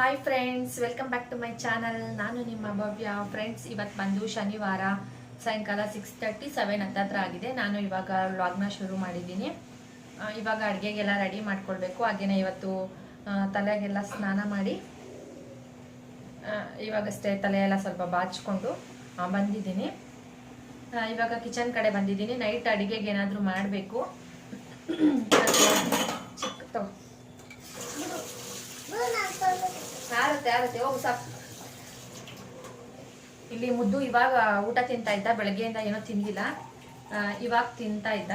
Hi friends welcome back to my channel ನಾನು ನಿಮ್ಮ ಭವ್ಯ friends ಇವತ್ತು ಬಂದು ಶನಿವಾರ, ಸಾಯಂಕಾಲ ಸಿಕ್ಸ್ ತರ್ಟಿ ಸೆವೆನ್ ಹತ್ತತ್ರ ಆಗಿದೆ. ನಾನು ಇವಾಗ ವ್ಲಾಗ್ನ ಶುರು ಮಾಡಿದ್ದೀನಿ. ಇವಾಗ ಅಡುಗೆಗೆಲ್ಲ ರೆಡಿ ಮಾಡ್ಕೊಳ್ಬೇಕು. ಹಾಗೆಯೇ ಇವತ್ತು ತಲೆಗೆಲ್ಲ ಸ್ನಾನ ಮಾಡಿ ಇವಾಗಷ್ಟೇ ತಲೆಯೆಲ್ಲ ಸ್ವಲ್ಪ ಬಾಚ್ಕೊಂಡು ಬಂದಿದ್ದೀನಿ. ಇವಾಗ ಕಿಚನ್ ಕಡೆ ಬಂದಿದ್ದೀನಿ. ನೈಟ್ ಅಡುಗೆಗೆ ಏನಾದರೂ ಮಾಡಬೇಕು ಚಿಕ್ಕ ಆರತ್ತೆ ಆರುತ್ತೆ ಹೋಗು ಸಾಕು. ಇಲ್ಲಿ ಮುದ್ದು ಇವಾಗ ಊಟ ತಿಂತಾ ಇದ್ದ ಬೆಳಗ್ಗೆಯಿಂದ ಏನೋ ತಿಂದಿಲ್ಲ. ಇವಾಗ ತಿಂತಾ ಇದ್ದ.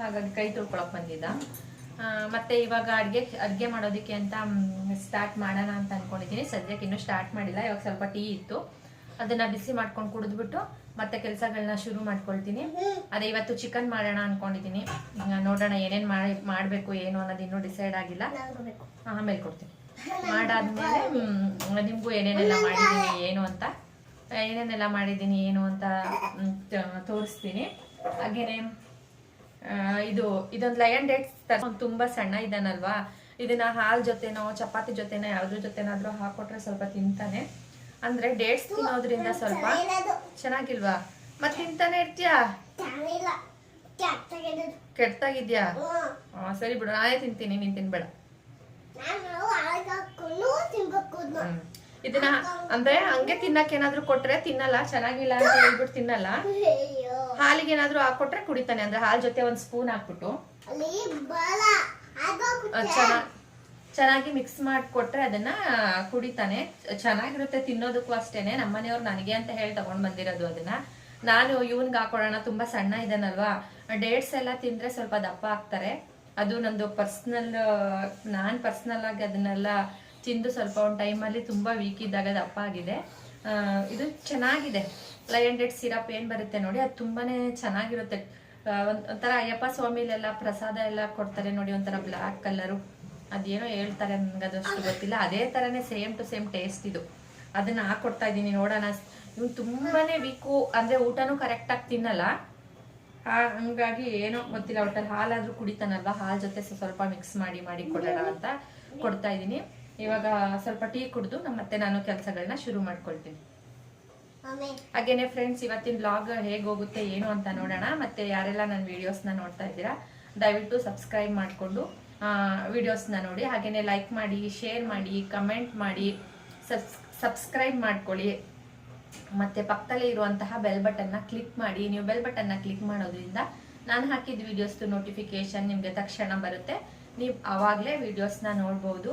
ಹಾಗಾಗಿ ಕೈ ತುಳ್ಕೊಳಕ್ ಬಂದಿದ್ದ. ಮತ್ತೆ ಇವಾಗ ಅಡ್ಗೆ ಅಡ್ಗೆ ಮಾಡೋದಕ್ಕೆ ಅಂತ ಸ್ಟಾರ್ಟ್ ಮಾಡೋಣ ಅಂತ ಅನ್ಕೊಂಡಿದ್ದೀನಿ. ಸದ್ಯಕ್ಕೆ ಇನ್ನೂ ಸ್ಟಾರ್ಟ್ ಮಾಡಿಲ್ಲ. ಇವಾಗ ಸ್ವಲ್ಪ ಟೀ ಇತ್ತು. ಅದನ್ನ ಬಿಸಿ ಮಾಡ್ಕೊಂಡು ಕುಡಿದ್ಬಿಟ್ಟು ಮತ್ತೆ ಕೆಲಸಗಳನ್ನ ಶುರು ಮಾಡ್ಕೊಳ್ತೀನಿ. ಅದೇ ಇವತ್ತು ಚಿಕನ್ ಮಾಡೋಣ ಅನ್ಕೊಂಡಿದ್ದೀನಿ. ನೋಡೋಣ ಏನೇನ್ ಮಾಡಿ ಮಾಡಬೇಕು ಏನು ಅನ್ನೋದು ಇನ್ನೂ ಡಿಸೈಡ್ ಆಗಿಲ್ಲ. ಆಮೇಲೆ ಕೊಡ್ತೀನಿ. ಮಾಡಾದ್ಮೇಲೆ ನಿಮಗೂ ಏನೇನೆಲ್ಲ ಮಾಡಿದ್ದೀನಿ ಏನು ಅಂತ. ಏನೇನೆಲ್ಲ ಮಾಡಿದ್ದೀನಿ ಏನು ಅಂತ ತೋರಿಸ್ತೀನಿ. ಹಾಗೇನೆ ಇದು ಇದೊಂದು ಲಯನ್ ಡೇಟ್ಸ್ ತುಂಬಾ ಸಣ್ಣ ಇದ್ದಾನಲ್ವಾ? ಇದನ್ನ ಹಾಲ್ ಜೊತೆನೋ ಚಪಾತಿ ಜೊತೆನೋ ಯಾವ್ದ್ರ ಜೊತೆನಾದ್ರೂ ಹಾಕೊಟ್ರೆ ಸ್ವಲ್ಪ ತಿಂತಾನೆ. ಅಂದ್ರೆ ಡೇಟ್ಸ್ ತಿನ್ನೋದ್ರಿಂದ ಸ್ವಲ್ಪ ಚೆನ್ನಾಗಿಲ್ವಾ? ಮತ್ ತಿಂತಾನೆ ಇರ್ತೀಯಾ? ಕೆಟ್ಟಾಗಿದ್ಯಾ ಸರಿ ಬಿಡು ನಾನೇ ತಿಂತೀನಿ ನೀನ್ ತಿನ್ಬೇಡ. ಇದನ್ನ ಅಂದ್ರೆ ಹಂಗೆ ತಿನ್ನಕ್ ಏನಾದ್ರು ಕೊಟ್ರೆ ತಿನ್ನಲ್ಲ, ಚೆನ್ನಾಗಿಲ್ಲ ಅಂತ ಹೇಳ್ಬಿಟ್ಟು ತಿನ್ನಲ್ಲ. ಹಾಲಿಗೆ ಏನಾದ್ರು ಹಾಕೊಟ್ರೆ ಕುಡಿತಾನೆ, ಅಂದ್ರೆ ಹಾಲ್ ಜೊತೆ ಒಂದ್ ಸ್ಪೂನ್ ಹಾಕ್ಬಿಟ್ಟು. ಚೆನ್ನಾಗಿ ಮಿಕ್ಸ್ ಮಾಡಿಕೊಟ್ರೆ ಅದನ್ನ ಕುಡಿತಾನೆ. ಚೆನ್ನಾಗಿರುತ್ತೆ ತಿನ್ನೋದಕ್ಕೂ ಅಷ್ಟೇನೆ. ನಮ್ಮನೆಯವ್ರು ನನಗೆ ಅಂತ ಹೇಳಿ ತಗೊಂಡ್ ಬಂದಿರೋದು ಅದನ್ನ. ನಾನು ಇವನ್ಗೆ ಹಾಕೊಳ್ಳೋಣ ತುಂಬಾ ಸಣ್ಣ ಇದಾನಲ್ವಾ ಡೇಟ್ಸ್ ಎಲ್ಲ ತಿಂದ್ರೆ ಸ್ವಲ್ಪ ದಪ್ಪ ಆಗ್ತಾರೆ. ಅದು ನಂದು ಪರ್ಸ್ನಲ್ ನಾನ್ ಪರ್ಸ್ನಲ್ ಆಗಿ ಅದನ್ನೆಲ್ಲ ತಿಂದು ಸ್ವಲ್ಪ ಒಂದು ಟೈಮಲ್ಲಿ ತುಂಬಾ ವೀಕ್ ಇದ್ದಾಗ ಅದು ಅಪ್ಪ ಆಗಿದೆ. ಇದು ಚೆನ್ನಾಗಿದೆ. ಡೇಟ್ ಸಿರಪ್ ಏನು ಬರುತ್ತೆ ನೋಡಿ, ಅದು ತುಂಬಾನೇ ಚೆನ್ನಾಗಿರುತ್ತೆ. ಒಂಥರ ಅಯ್ಯಪ್ಪ ಸ್ವಾಮಿಲೆಲ್ಲ ಪ್ರಸಾದ ಎಲ್ಲ ಕೊಡ್ತಾರೆ ನೋಡಿ, ಒಂಥರ ಬ್ಲ್ಯಾಕ್ ಕಲರು ಅದೇನೋ ಹೇಳ್ತಾರೆ ನನಗೆ ಅದಷ್ಟು ಗೊತ್ತಿಲ್ಲ. ಅದೇ ತರನೇ ಸೇಮ್ ಟು ಸೇಮ್ ಟೇಸ್ಟ್ ಇದು. ಅದನ್ನ ಹಾಕೊಡ್ತಾ ಇದ್ದೀನಿ ನೋಡೋಣ. ಇವ್ನು ತುಂಬಾನೇ ವೀಕು ಅಂದ್ರೆ ಊಟನೂ ಕರೆಕ್ಟ್ ಆಗಿ ತಿನ್ನಲ್ಲ. ಹಂಗಾಗಿ ಏನೋ ಗೊತ್ತಿಲ್ಲ ಒಟ್ಟಲ್ಲಿ ಹಾಲಾದ್ರೂ ಕುಡಿತಾನಲ್ವಾ? ಹಾಲ್ ಜೊತೆ ಸ್ವ- ಸ್ವಲ್ಪ ಮಿಕ್ಸ್ ಮಾಡಿ ಮಾಡಿ ಕೊಡೋಣ ಅಂತ ಕೊಡ್ತಾ ಇದ್ದೀನಿ. ಇವಾಗ ಸ್ವಲ್ಪ ಟೀ ಕುಡಿದು ಮತ್ತೆ ನಾನು ಕೆಲಸಗಳನ್ನ ಶುರು ಮಾಡ್ಕೊಳ್ತೀನಿ. ಹಾಗೇನೆ ಫ್ರೆಂಡ್ಸ್ ಇವತ್ತಿನ ಬ್ಲಾಗ್ ಹೇಗೆ ಹೋಗುತ್ತೆ, ಏನು ಅಂತ ನೋಡೋಣ. ಮತ್ತೆ ಯಾರೆಲ್ಲ ನನ್ನ ವಿಡಿಯೋಸ್ನ ನೋಡ್ತಾ ಇದ್ದೀರಾ, ದಯವಿಟ್ಟು ಸಬ್ಸ್ಕ್ರೈಬ್ ಮಾಡಿಕೊಂಡು ವಿಡಿಯೋಸ್ನ ನೋಡಿ. ಹಾಗೇನೆ ಲೈಕ್ ಮಾಡಿ ಶೇರ್ ಮಾಡಿ ಕಮೆಂಟ್ ಮಾಡಿ ಸಬ್ಸ್ ಸಬ್ಸ್ಕ್ರೈಬ್ ಮಾಡ್ಕೊಳ್ಳಿ. ಮತ್ತೆ ಪಕ್ಕದಲ್ಲಿ ಇರುವಂತಹ ಬೆಲ್ ಬಟನ್ನ ಕ್ಲಿಕ್ ಮಾಡಿ. ನೀವು ಬೆಲ್ ಬಟನ್ನ ಕ್ಲಿಕ್ ಮಾಡೋದ್ರಿಂದ ನಾನು ಹಾಕಿದ ವಿಡಿಯೋಸ್ ನೋಟಿಫಿಕೇಶನ್ ನಿಮಗೆ ತಕ್ಷಣ ಬರುತ್ತೆ. ನೀವು ಆವಾಗಲೇ ವಿಡಿಯೋಸ್ನ ನೋಡ್ಬೋದು.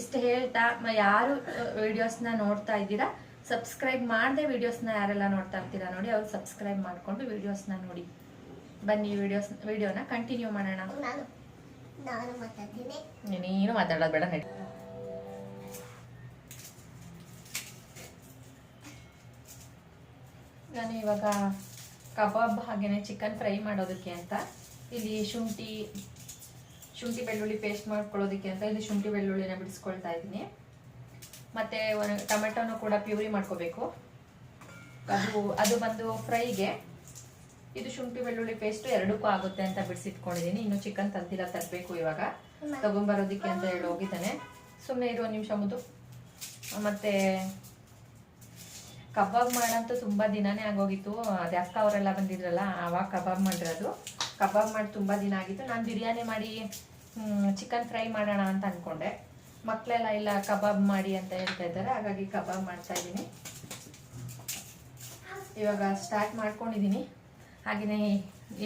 ಇಷ್ಟು ಹೇಳ್ತಾ ಯಾರು ವಿಡಿಯೋಸ್ನ ನೋಡ್ತಾ ಇದ್ದೀರಾ ಸಬ್ಸ್ಕ್ರೈಬ್ ಮಾಡದೆ ವಿಡಿಯೋಸ್ನ ಯಾರೆಲ್ಲ ನೋಡ್ತಾ ಇರ್ತೀರಾ ನೋಡಿ ಅವ್ರು ಸಬ್ಸ್ಕ್ರೈಬ್ ಮಾಡಿಕೊಂಡು ವಿಡಿಯೋಸ್ನ ನೋಡಿ. ಬನ್ನಿ ವಿಡಿಯೋಸ್ ವಿಡಿಯೋನ ಕಂಟಿನ್ಯೂ ಮಾಡೋಣ. ನಾನು ನಾನು ಮಾತಾಡ್ತೀನಿ. ನೀನು ಮಾತಾಡೋದು ಬೇಡ ನಡಿ. ನಾನು ಇವಾಗ ಕಬಾಬ್ ಹಾಗೇನೆ ಚಿಕನ್ ಫ್ರೈ ಮಾಡೋದಕ್ಕೆ ಅಂತ. ಇಲ್ಲಿ ಶುಂಠಿ ಶುಂಠಿ ಬೆಳ್ಳುಳ್ಳಿ ಪೇಸ್ಟ್ ಮಾಡ್ಕೊಳ್ಳೋದಕ್ಕೆ ಅಂತ ಇಲ್ಲಿ ಶುಂಠಿ ಬೆಳ್ಳುಳ್ಳಿನ ಬಿಡಿಸ್ಕೊಳ್ತಾ ಇದ್ದೀನಿ. ಮತ್ತೆ ಟೊಮೆಟೊನು ಕೂಡ ಪ್ಯೂರಿ ಮಾಡ್ಕೋಬೇಕು. ಅದು ಅದು ಬಂದು ಫ್ರೈಗೆ ಇದು ಶುಂಠಿ ಬೆಳ್ಳುಳ್ಳಿ ಪೇಸ್ಟ್ ಎರಡಕ್ಕೂ ಆಗುತ್ತೆ ಅಂತ ಬಿಡಿಸಿಟ್ಕೊಂಡಿದ್ದೀನಿ. ಇನ್ನು ಚಿಕನ್ ತಂದಿಲ್ಲ ತರಬೇಕು ಇವಾಗ. ತಗೊಂಬರೋದಕ್ಕೆ ಅಂತ ಹೇಳಿ ಹೋಗಿದ್ದಾನೆ. ಸುಮ್ಮನೆ ಇರೋ ನಿಮಿಷ ಮುದ್ದು. ಮತ್ತೆ ಕಬಾಬ್ ಮಾಡಂತೂ ತುಂಬ ದಿನಾನೇ ಆಗೋಗಿತ್ತು. ಅದೇ ಅಕ್ಕ ಅವರೆಲ್ಲ ಬಂದಿದ್ರಲ್ಲ, ಆವಾಗ ಕಬಾಬ್ ಮಾಡಿರೋದು. ಕಬಾಬ್ ಮಾಡಿ ತುಂಬ ದಿನ ಆಗಿತ್ತು. ನಾನು ಬಿರಿಯಾನಿ ಮಾಡಿ ಚಿಕನ್ ಫ್ರೈ ಮಾಡೋಣ ಅಂತ ಅಂದ್ಕೊಂಡೆ ಮಕ್ಕಳೆಲ್ಲ ಇಲ್ಲ, ಕಬಾಬ್ ಮಾಡಿ ಅಂತ ಹೇಳ್ತಾ ಇದ್ದಾರೆ. ಹಾಗಾಗಿ ಕಬಾಬ್ ಮಾಡ್ತಾ ಇದ್ದೀನಿ. ಇವಾಗ ಸ್ಟಾರ್ಟ್ ಮಾಡ್ಕೊಂಡಿದ್ದೀನಿ. ಹಾಗೆಯೇ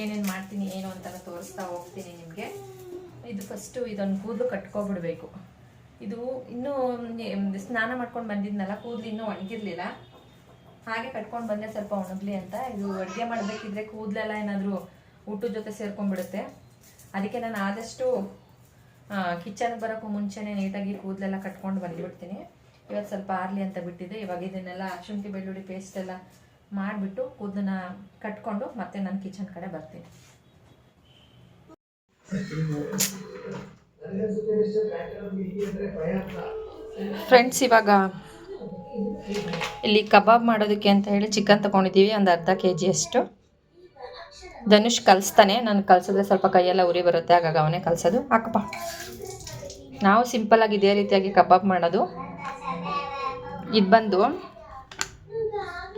ಏನೇನು ಮಾಡ್ತೀನಿ, ಏನು ಅಂತ ತೋರಿಸ್ತಾ ಹೋಗ್ತೀನಿ ನಿಮಗೆ. ಇದು ಫಸ್ಟು ಇದೊಂದು ಕೂದಲು ಕಟ್ಕೊಬಿಡ್ಬೇಕು. ಇದು ಇನ್ನೂ ಸ್ನಾನ ಮಾಡ್ಕೊಂಡು ಬಂದಿದ್ನಲ್ಲ, ಕೂದಲು ಇನ್ನೂ ಒಣಗಿರ್ಲಿಲ್ಲ. ಹಾಗೆ ಕಟ್ಕೊಂಡು ಬಂದೆ ಸ್ವಲ್ಪ ಒಣಗ್ಲಿ ಅಂತ. ಇದು ಅಡುಗೆ ಮಾಡಬೇಕಿದ್ರೆ ಕೂದಲೆಲ್ಲ ಏನಾದರೂ ಊಟದ ಜೊತೆ ಸೇರ್ಕೊಂಡ್ಬಿಡುತ್ತೆ. ಅದಕ್ಕೆ ನಾನು ಆದಷ್ಟು ಕಿಚನ್ಗೆ ಬರೋಕ್ಕೂ ಮುಂಚೆನೇ ನೀಟಾಗಿ ಕೂದಲೆಲ್ಲ ಕಟ್ಕೊಂಡು ಬಂದುಬಿಡ್ತೀನಿ. ಇವತ್ತು ಸ್ವಲ್ಪ ಆರ್ಲಿ ಅಂತ ಬಿಟ್ಟಿದೆ. ಇವಾಗ ಇದನ್ನೆಲ್ಲ ಶುಂಠಿ, ಬೆಳ್ಳುಳ್ಳಿ ಪೇಸ್ಟ್ ಎಲ್ಲ ಮಾಡಿಬಿಟ್ಟು ಕೂದಲನ್ನ ಕಟ್ಕೊಂಡು ಮತ್ತೆ ನಾನು ಕಿಚನ್ ಕಡೆ ಬರ್ತೀನಿ. ಫ್ರೆಂಡ್ಸ್ ಇವಾಗ ಇಲ್ಲಿ ಕಬಾಬ್ ಮಾಡೋದಕ್ಕೆ ಅಂತ ಹೇಳಿ ಚಿಕನ್ ತಗೊಂಡಿದ್ದೀವಿ, ಒಂದು ಅರ್ಧ ಕೆ ಜಿಯಷ್ಟು ಧನುಷ್ ಕಲಿಸ್ತಾನೆ, ನಾನು ಕಲಿಸಿದ್ರೆ ಸ್ವಲ್ಪ ಕೈಯೆಲ್ಲ ಉರಿ ಬರುತ್ತೆ, ಹಾಗಾಗಿ ಅವನೇ ಕಲಿಸೋದು. ಹಾಕಪ್ಪ. ನಾವು ಸಿಂಪಲಾಗಿ ಇದೇ ರೀತಿಯಾಗಿ ಕಬಾಬ್ ಮಾಡೋದು. ಇದು ಬಂದು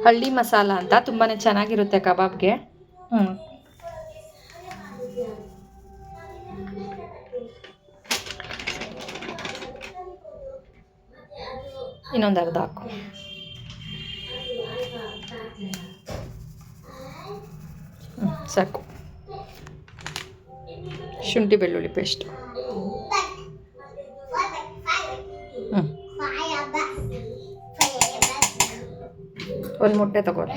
ಹಳ್ಳಿ ಮಸಾಲ ಅಂತ ತುಂಬಾ ಚೆನ್ನಾಗಿರುತ್ತೆ ಕಬಾಬ್ಗೆ. ಹ್ಞೂ ಇನ್ನೊಂದು ಅರ್ಧ ಹಾಕು. ಸಾಕು. ಶುಂಠಿ ಬೆಳ್ಳುಳ್ಳಿ ಪೇಸ್ಟ್. ಹ್ಞೂ ಒಂದು ಮೊಟ್ಟೆ ತಗೋರಿ.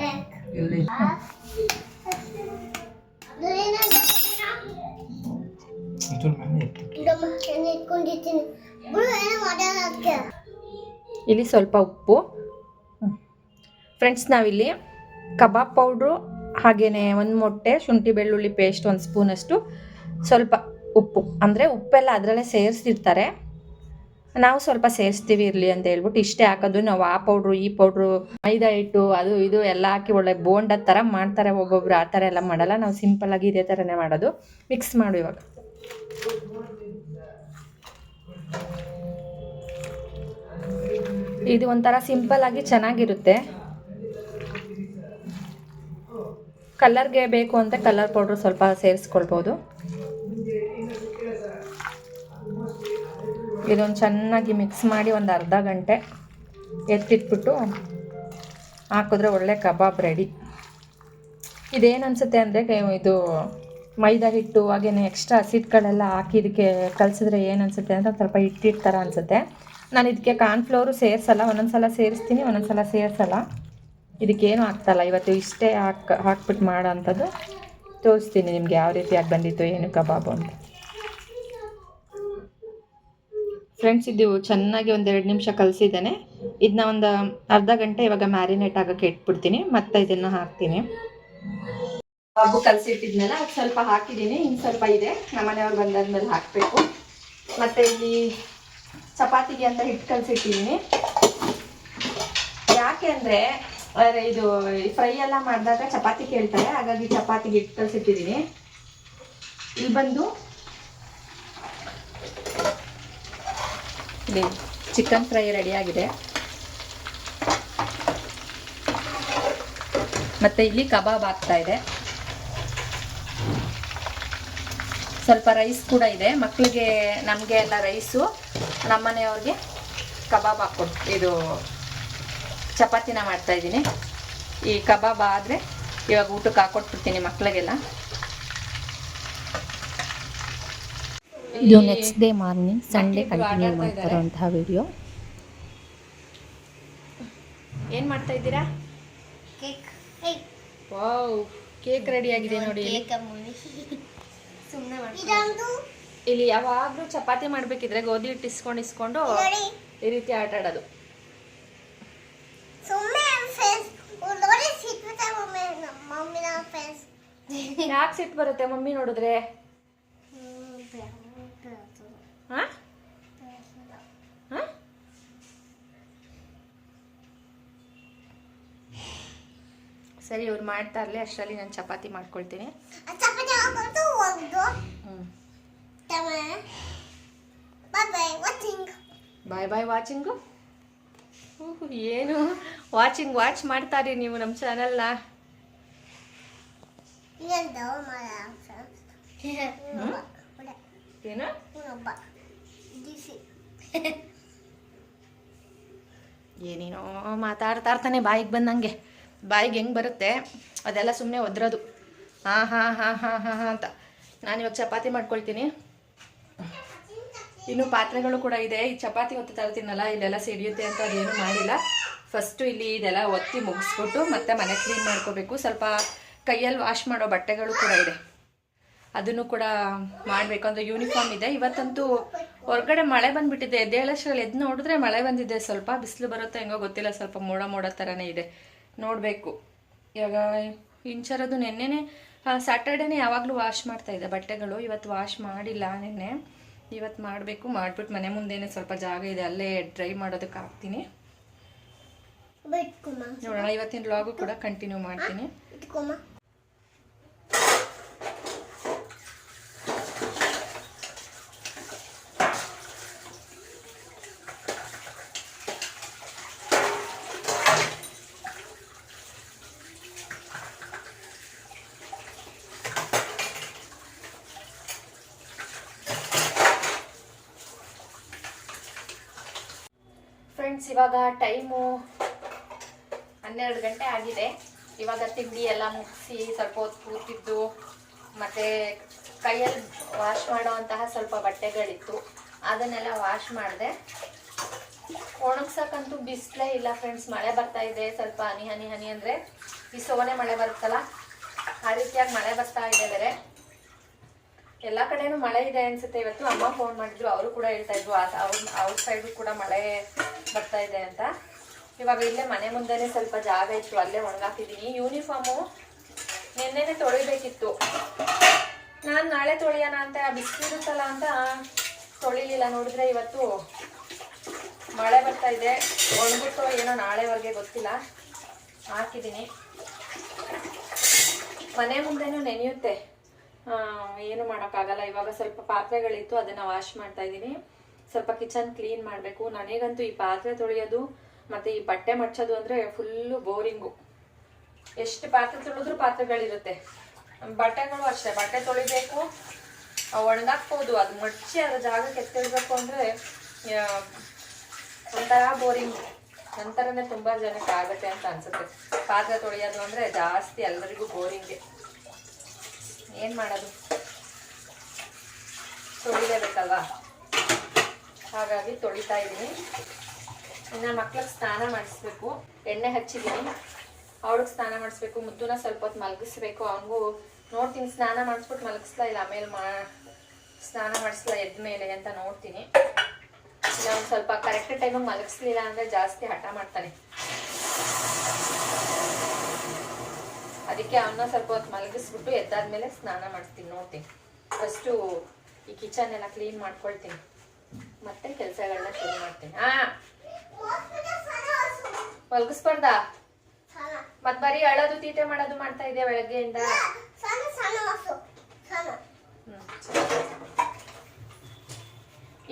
ಮಾಡೋದಕ್ಕೆ ಇಲ್ಲಿ ಸ್ವಲ್ಪ ಉಪ್ಪು. ಫ್ರೆಂಡ್ಸ್ ನಾವಿಲ್ಲಿ ಕಬಾಬ್ ಪೌಡ್ರು ಹಾಗೆಯೇ ಒಂದು ಮೊಟ್ಟೆ, ಶುಂಠಿ, ಬೆಳ್ಳುಳ್ಳಿ ಪೇಸ್ಟ್ ಒಂದು ಸ್ಪೂನಷ್ಟು ಸ್ವಲ್ಪ ಉಪ್ಪು. ಅಂದರೆ ಉಪ್ಪೆಲ್ಲ ಅದರಲ್ಲೇ ಸೇರಿಸಿರ್ತಾರೆ. ನಾವು ಸ್ವಲ್ಪ ಸೇರಿಸ್ತೀವಿ ಇರಲಿ ಅಂತ ಹೇಳ್ಬಿಟ್ಟು ಇಷ್ಟೇ ಹಾಕೋದು. ನಾವು ಆ ಪೌಡ್ರು ಈ ಪೌಡ್ರು ಮೈದಾ ಹಿಟ್ಟು, ಅದು ಇದು ಎಲ್ಲ ಹಾಕಿ ಒಳ್ಳೆ ಬೋಂಡ ಥರ ಮಾಡ್ತಾರೆ ಒಬ್ಬೊಬ್ರು. ಆ ಥರ ಎಲ್ಲ ಮಾಡಲ್ಲ. ನಾವು ಸಿಂಪಲ್ಲಾಗಿ ಇದೇ ಥರನೇ ಮಾಡೋದು. ಮಿಕ್ಸ್ ಮಾಡು ಇವಾಗ. ಇದು ಒಂಥರ ಸಿಂಪಲ್ ಆಗಿ ಚೆನ್ನಾಗಿರುತ್ತೆ. ಕಲರ್ಗೆ ಬೇಕು ಅಂತ ಕಲರ್ ಪೌಡ್ರ್ ಸ್ವಲ್ಪ ಸೇರಿಸ್ಕೊಳ್ಬೋದು. ಇದೊಂದು ಚೆನ್ನಾಗಿ ಮಿಕ್ಸ್ ಮಾಡಿ ಒಂದು ಅರ್ಧ ಗಂಟೆ ಎತ್ತಿಟ್ಬಿಟ್ಟು ಹಾಕಿದ್ರೆ ಒಳ್ಳೆ ಕಬಾಬ್ ರೆಡಿ ಇದೇನು ಅನಿಸುತ್ತೆ ಅಂದರೆ ಇದು ಮೈದಾ ಹಿಟ್ಟು ಹಾಗೇನೆ ಎಕ್ಸ್ಟ್ರಾ ಹಸಿಟ್ಗಳೆಲ್ಲ ಹಾಕಿ ಇದಕ್ಕೆ ಕಲಿಸಿದ್ರೆ ಏನು ಅನಿಸುತ್ತೆ ಅಂತ ಸ್ವಲ್ಪ ಹಿಟ್ಟಿಟ್ಟು ಥರ ಅನಿಸುತ್ತೆ. ನಾನು ಇದಕ್ಕೆ ಕಾರ್ನ್ಫ್ಲೋರು ಸೇರಿಸಲ್ಲ ಒಂದೊಂದು ಸಲ ಸೇರಿಸ್ತೀನಿ ಒಂದೊಂದು ಸಲ ಸೇರಿಸಲ್ಲ. ಇದಕ್ಕೇನು ಆಗ್ತಲ್ಲ, ಇವತ್ತು ಇಷ್ಟೇ ಹಾಕಿ ಹಾಕ್ಬಿಟ್ಟು ಮಾಡೋ ಅಂಥದ್ದು ತೋರಿಸ್ತೀನಿ ನಿಮ್ಗೆ ಯಾವ ರೀತಿಯಾಗಿ ಬಂದಿತ್ತು, ಏನು ಕಬಾಬು ಅಂತ. ಫ್ರೆಂಡ್ಸ್ ಇದು ಚೆನ್ನಾಗಿ ಒಂದೆರಡು ನಿಮಿಷ ಕಲಸಿದ್ದೇನೆ. ಇದನ್ನ ಒಂದು ಅರ್ಧ ಗಂಟೆ ಇವಾಗ ಮ್ಯಾರಿನೇಟ್ ಆಗೋಕ್ಕೆ ಇಟ್ಬಿಡ್ತೀನಿ, ಮತ್ತೆ ಇದನ್ನು ಹಾಕ್ತೀನಿ. ಕಬಾಬು ಕಲಸಿಟ್ಟಿದ್ಮೇಲೆ ಅದು ಸ್ವಲ್ಪ ಹಾಕಿದ್ದೀನಿ ಇನ್ನು ಸ್ವಲ್ಪ ಇದೆ. ನಮ್ಮನೆಯವ್ರು ಬಂದಾದ್ಮೇಲೆ ಹಾಕಬೇಕು. ಮತ್ತು ಇಲ್ಲಿ ಚಪಾತಿಗೆ ಅಂತ ಹಿಟ್ಟು ಕಲಸಿಟ್ಟಿದ್ದೀನಿ ಯಾಕೆ ಅಂದರೆ ಇದು ಫ್ರೈ ಎಲ್ಲ ಮಾಡಿದಾಗ ಚಪಾತಿ ಕೇಳ್ತಾರೆ, ಹಾಗಾಗಿ ಚಪಾತಿಗೆ ಹಿಟ್ಟು ಕಲಸಿಟ್ಟಿದ್ದೀನಿ ಇಲ್ಲಿ ಬಂದು ಚಿಕನ್ ಫ್ರೈ ರೆಡಿಯಾಗಿದೆ ಮತ್ತೆ ಇಲ್ಲಿ ಕಬಾಬ್ ಆಗ್ತಾ ಇದೆ. ಸ್ವಲ್ಪ ರೈಸ್ ಕೂಡ ಇದೆ. ಮಕ್ಕಳಿಗೆ ನಮಗೆ ಎಲ್ಲ ರೈಸು ನಮ್ಮನೆಯವ್ರಿಗೆ ಕಬಾಬ್ ಹಾಕೊ ಇದು ಚಪಾತಿನ ಮಾಡ್ತಾ ಇದ್ದೀನಿ. ಈ ಕಬಾಬ್ ಆದರೆ ಇವಾಗ ಊಟಕ್ಕೆ ಹಾಕೊಟ್ಬಿಡ್ತೀನಿ ಮಕ್ಕಳಿಗೆಲ್ಲ ಇದು next day morning Sunday continue ಮಾಡ್ತಾರಂತಹ video ಏನು ಮಾಡ್ತಾ ಇದ್ದೀರಾ? Cake. Hey wow cake ready ಆಗಿದೆ ನೋಡಿ. ಇಲ್ಲಿ. ಕೇಕ್ ಅಮ್ಮನಿ ಸುಮ್ಮನೆ ಇದೊಂದು ಇಲ್ಲಿ ಯಾವಾಗಲೂ ಚಪಾತಿ ಮಾಡಬೇಕಿದ್ರೆ ಗೋಧಿ ಹಿಟ್ಟು ಇಸ್ಕೊಂಡು ಇಸ್ಕೊಂಡು ಈ ರೀತಿ ಆಟ ಆಡೋದು. ಯಾಕೆ ಸಿಟ್ಟು ಬರುತ್ತೆ ಮಮ್ಮಿ ನೋಡಿದ್ರೆ? ಹಾ ಹಾ ಸರಿ ಇವ್ರು ಮಾಡ್ತಾ ಇರಲಿ ಅಷ್ಟರಲ್ಲಿ ನಾನು ಚಪಾತಿ ಮಾಡ್ಕೊಳ್ತೀನಿ. ಹ್ಞೂ ಬಾಯ್ ಬಾಯ್ ವಾಚಿಂಗ್ ಏನು? ವಾಚಿಂಗ್ ವಾಚ್ ಮಾಡ್ತಾರಿ ನೀವು ನಮ್ಮ ಚಾನಲ್ನ ಏನು? ಏನೇನೋ ಮಾತಾಡ್ತಾ ಇರ್ತಾನೆ ಬಾಯಿಗೆ ಬಂದಂಗೆ. ಬಾಯಿಗೆ ಹೆಂಗೆ ಬರುತ್ತೆ? ಅದೆಲ್ಲ ಸುಮ್ಮನೆ ಒದ್ರದು. ಹಾಂ ಹಾಂ ಹಾಂ ಹಾಂ ಹಾಂ ಹಾಂ ಅಂತ. ನಾನು ಇವಾಗ ಚಪಾತಿ ಮಾಡ್ಕೊಳ್ತೀನಿ. ಇನ್ನು ಪಾತ್ರೆಗಳು ಕೂಡ ಇದೆ. ಈ ಚಪಾತಿ ತರ ತರ್ತೀನಲ್ಲ ಇಲ್ಲೆಲ್ಲ ಸಿಡಿಯುತ್ತೆ ಅಂತ ಅದೇನು ಮಾಡಿಲ್ಲ. ಫಸ್ಟು ಇಲ್ಲಿ ಇದೆಲ್ಲ ಒತ್ತಿ ಮುಗಿಸ್ಬಿಟ್ಟು ಮತ್ತೆ ಮನೆ ಕ್ಲೀನ್ ಮಾಡ್ಕೋಬೇಕು. ಸ್ವಲ್ಪ ಕೈಯಲ್ಲಿ ವಾಶ್ ಮಾಡೋ ಬಟ್ಟೆಗಳು ಕೂಡ ಇದೆ. ಅದನ್ನು ಕೂಡ ಮಾಡಬೇಕು. ಅಂದರೆ ಯೂನಿಫಾರ್ಮ್ ಇದೆ. ಇವತ್ತಂತೂ ಹೊರಗಡೆ ಮಳೆ ಬಂದ್ಬಿಟ್ಟಿದೆ. ಎದ್ದೇಳಷ್ಟರಲ್ಲಿ ಎದ್ದು ನೋಡಿದ್ರೆ ಮಳೆ ಬಂದಿದೆ. ಸ್ವಲ್ಪ ಬಿಸಿಲು ಬರುತ್ತೋ ಹೆಂಗೋ ಗೊತ್ತಿಲ್ಲ. ಸ್ವಲ್ಪ ಮೋಡ ಮೋಡ ಥರನೇ ಇದೆ. ನೋಡಬೇಕು. ಇವಾಗ ಇಂಚರದು ನೆನ್ನೆನೇ ಸ್ಯಾಟರ್ಡೇನೆ ಯಾವಾಗಲೂ ವಾಶ್ ಮಾಡ್ತಾ ಇದ್ದೆ ಬಟ್ಟೆಗಳು. ಇವತ್ತು ವಾಶ್ ಮಾಡಿಲ್ಲ ನಿನ್ನೆ. ಇವತ್ತು ಮಾಡಬೇಕು ಮಾಡಿಬಿಟ್ಟು ಮನೆ ಮುಂದೆನೇ ಸ್ವಲ್ಪ ಜಾಗ ಇದೆ ಅಲ್ಲೇ ಡ್ರೈ ಮಾಡೋದಕ್ಕೆ ಹಾಕ್ತೀನಿ. ನೋಡೋಣ ಇವತ್ತಿನ ವ್ಲಾಗು ಕೂಡ ಕಂಟಿನ್ಯೂ ಮಾಡ್ತೀನಿ. ಇವಾಗ ಟೈಮು ಹನ್ನೆರಡು ಗಂಟೆ ಆಗಿದೆ. ಇವಾಗ ತಿಂಡಿ ಎಲ್ಲ ಮುಗಿಸಿ ಸ್ವಲ್ಪ ಹೊತ್ತು ಕೂತಿದ್ದು, ಮತ್ತು ಕೈಯಲ್ಲಿ ವಾಶ್ ಮಾಡೋವಂತಹ ಸ್ವಲ್ಪ ಬಟ್ಟೆಗಳಿತ್ತು. ಅದನ್ನೆಲ್ಲ ವಾಶ್ ಮಾಡಿದೆ. ಒಣಗ್ಸಕ್ಕಂತೂ ಬಿಸಿಲೇ ಇಲ್ಲ ಫ್ರೆಂಡ್ಸ್ ಮಳೆ ಬರ್ತಾ ಇದೆ. ಸ್ವಲ್ಪ ಹನಿ ಹನಿ ಹನಿ ಅಂದರೆ ಈ ಸೋನೆ ಮಳೆ ಬರುತ್ತಲ್ಲ, ಆ ರೀತಿಯಾಗಿ ಮಳೆ ಬರ್ತಾ ಇದೆ ಬೇರೆ. ಎಲ್ಲ ಕಡೆಯೂ ಮಳೆ ಇದೆ ಅನಿಸುತ್ತೆ. ಇವತ್ತು ಅಮ್ಮ ಫೋನ್ ಮಾಡಿದ್ರು. ಅವರು ಕೂಡ ಹೇಳ್ತಾ ಇದ್ರು. ಅವ್ರ ಅವ್ರ ಸೈಡು ಕೂಡ ಮಳೆ ಬರ್ತಾ ಇದೆ ಅಂತ. ಇವಾಗ ಇಲ್ಲೇ ಮನೆ ಮುಂದೆನೆ ಸ್ವಲ್ಪ ಜಾಗ ಇತ್ತು, ಅಲ್ಲೇ ಒಣಗಾಕಿದ್ದೀನಿ ಯೂನಿಫಾರ್ಮು ನಿನ್ನೆನೆ ತೊಳಿಬೇಕಿತ್ತು. ನಾನು ನಾಳೆ ತೊಳೆಯೋಣ ಅಂತ ಬಿಸಿಲಿರುತ್ತಲ್ಲ ಅಂತ ತೊಳಿಲಿಲ್ಲ. ನೋಡಿದ್ರೆ ಇವತ್ತು ಮಳೆ ಬರ್ತಾ ಇದೆ. ಒಣಗುತ್ತೋ ಏನೋ ನಾಳೆವರೆಗೆ ಗೊತ್ತಿಲ್ಲ. ಹಾಕಿದ್ದೀನಿ ಮನೆ ಮುಂದೆನೂ ನೆನೆಯುತ್ತೆ. ಏನು ಮಾಡೋಕ್ಕಾಗಲ್ಲ. ಇವಾಗ ಸ್ವಲ್ಪ ಪಾತ್ರೆಗಳಿತ್ತು, ಅದನ್ನು ವಾಶ್ ಮಾಡ್ತಾ ಇದ್ದೀನಿ ಸ್ವಲ್ಪ ಕಿಚನ್ ಕ್ಲೀನ್ ಮಾಡಬೇಕು. ನನಗಂತೂ ಈ ಪಾತ್ರೆ ತೊಳೆಯೋದು ಮತ್ತು ಈ ಬಟ್ಟೆ ಮಡ್ಚೋದು ಅಂದರೆ ಫುಲ್ಲು ಬೋರಿಂಗು ಎಷ್ಟು ಪಾತ್ರೆ ತೊಳೆದ್ರೂ ಪಾತ್ರೆಗಳಿರುತ್ತೆ. ಬಟ್ಟೆಗಳು ಅಷ್ಟೇ. ಬಟ್ಟೆ ತೊಳಿಬೇಕು ಒಣಗಾಕ್ಬೋದು ಅದು ಮಡ್ಚಿ ಅದರ ಜಾಗಕ್ಕೆ ಎತ್ತಿಡ್ಬೇಕು ಅಂದರೆ ಒಂಥರ ಬೋರಿಂಗ್ ನಂತರನೇ ತುಂಬ ಜನಕ್ಕೆ ಆಗುತ್ತೆ ಅಂತ ಅನ್ಸುತ್ತೆ. ಪಾತ್ರೆ ತೊಳೆಯೋದು ಅಂದರೆ ಜಾಸ್ತಿ ಎಲ್ಲರಿಗೂ ಬೋರಿಂಗೆ ಏನು ಮಾಡೋದು? ತೊಳಿಲೇಬೇಕಲ್ವಾ? ಹಾಗಾಗಿ ತೊಳಿತಾ ಇದ್ದೀನಿ. ಇನ್ನು ಮಕ್ಳಿಗೆ ಸ್ನಾನ ಮಾಡಿಸ್ಬೇಕು. ಎಣ್ಣೆ ಹಚ್ಚಿದ್ದೀನಿ. ಅವಳಿಗೆ ಸ್ನಾನ ಮಾಡಿಸ್ಬೇಕು. ಮುದ್ದುನ ಸ್ವಲ್ಪ ಹೊತ್ತು ಮಲಗಿಸ್ಬೇಕು. ಅವನಿಗೂ ನೋಡ್ತೀನಿ, ಸ್ನಾನ ಮಾಡಿಸ್ಬಿಟ್ಟು ಮಲಗಿಸ್ಲಾ ಇಲ್ಲ, ಆಮೇಲೆ ಮಾ ಸ್ನಾನ ಮಾಡಿಸ್ಲಾ ಎದ್ದ ಮೇಲೆ ಅಂತ ನೋಡ್ತೀನಿ. ಇಲ್ಲ ಒಂದು ಸ್ವಲ್ಪ ಕರೆಕ್ಟ್ ಟೈಮಿಗೆ ಮಲಗಿಸ್ಲಿಲ್ಲ ಅಂದರೆ ಜಾಸ್ತಿ ಹಠ ಮಾಡ್ತಾನೆ. ಅದಕ್ಕೆ ಅವನ್ನ ಸ್ವಲ್ಪ ಹೊತ್ತು ಮಲಗಿಸ್ಬಿಟ್ಟು ಎದ್ದಾದ್ಮೇಲೆ ಸ್ನಾನ ಮಾಡಿಸ್ತೀನಿ, ನೋಡ್ತೀನಿ. ಫಸ್ಟು ಈ ಕಿಚನ್ ಎಲ್ಲ ಕ್ಲೀನ್ ಮಾಡ್ಕೊಳ್ತೀನಿ. ಮತ್ತೆ ಕೆಲಸಗಳನ್ನ ಶುರು ಮಾಡ್ತೀನಿ. ಹಾ ಮಲಗಿಸ್ಬಾರ್ದಾ ಮತ್ ಬರೀ ಅಳೋದು ತೀಟೆ ಮಾಡೋದು ಮಾಡ್ತಾ ಇದೆ ಬೆಳಗ್ಗೆಯಿಂದ?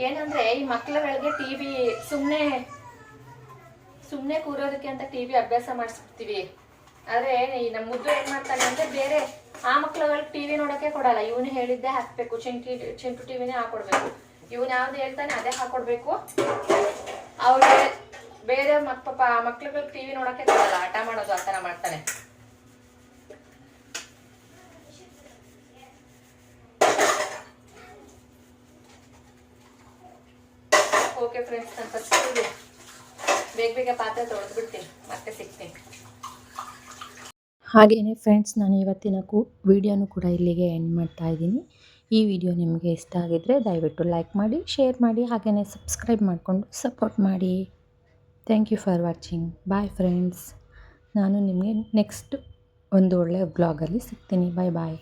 ಏನಂದ್ರೆ ಈ ಮಕ್ಳುಗಳಿಗೆ ಟಿವಿ ಸುಮ್ನೆ ಸುಮ್ನೆ ಕೂರೋದಕ್ಕೆ ಅಂತ ಟಿವಿ ಅಭ್ಯಾಸ ಮಾಡಿಸ್ಬಿಡ್ತೀವಿ. ಆದ್ರೆ ಈ ನಮ್ಮ ಮುದ್ದು ಏನ್ ಮಾಡ್ತಾನೆ ಅಂದ್ರೆ ಬೇರೆ ಆ ಮಕ್ಳುಗಳಿಗೆ ಟಿವಿ ನೋಡಕ್ಕೆ ಕೊಡಲ್ಲ. ಇವನು ಹೇಳಿದ್ದೆ ಹಾಕ್ಬೇಕು. ಚಿಂಟಿ ಚಿಂಟು ಟಿವಿನೇ ಹಾಕೊಡ್ಬೇಕು. ಇವನ್ ಯಾವ್ದು ಹೇಳ್ತಾನೆ ಅದೇ ಹಾಕೊಡ್ಬೇಕು. ಅವ್ರಿಗೆ ಬೇರೆ ಮಕ್ ಪಾಪ ಮಕ್ಳುಗಳ್ ಟಿವಿ ನೋಡಕ್ಕೆ ಕೊಡಲ್ಲ ಆಟ ಮಾಡೋದು ಆ ಮಾಡ್ತಾನೆ. ಓಕೆ ಫ್ರೆಂಡ್ಸ್ ನಾನು ಬೇಗ ಬೇಗ ಪಾತ್ರೆ ತೊಳೆದ್ಬಿಡ್ತೀನಿ, ಮತ್ತೆ ಸಿಗ್ತೀನಿ. ಹಾಗೆಯೇ ಫ್ರೆಂಡ್ಸ್ ನಾನು ಇವತ್ತಿನ ಕು ವಿಡಿಯೋನು ಕೂಡ ಇಲ್ಲಿಗೆ ಎಂಡ್ ಮಾಡ್ತಾ ಇದ್ದೀನಿ. ಈ ವಿಡಿಯೋ ನಿಮಗೆ ಇಷ್ಟ ಆಗಿದ್ದರೆ ದಯವಿಟ್ಟು ಲೈಕ್ ಮಾಡಿ, ಶೇರ್ ಮಾಡಿ, ಹಾಗೆಯೇ ಸಬ್ಸ್ಕ್ರೈಬ್ ಮಾಡಿಕೊಂಡು ಸಪೋರ್ಟ್ ಮಾಡಿ. Thank you for watching bye friends ನಾನು ನಿಮಗೆ ನೆಕ್ಸ್ಟ್ ಒಂದು ಒಳ್ಳೆಯ ಬ್ಲಾಗಲ್ಲಿ ಸಿಗ್ತೀನಿ. ಬಾಯ್ ಬಾಯ್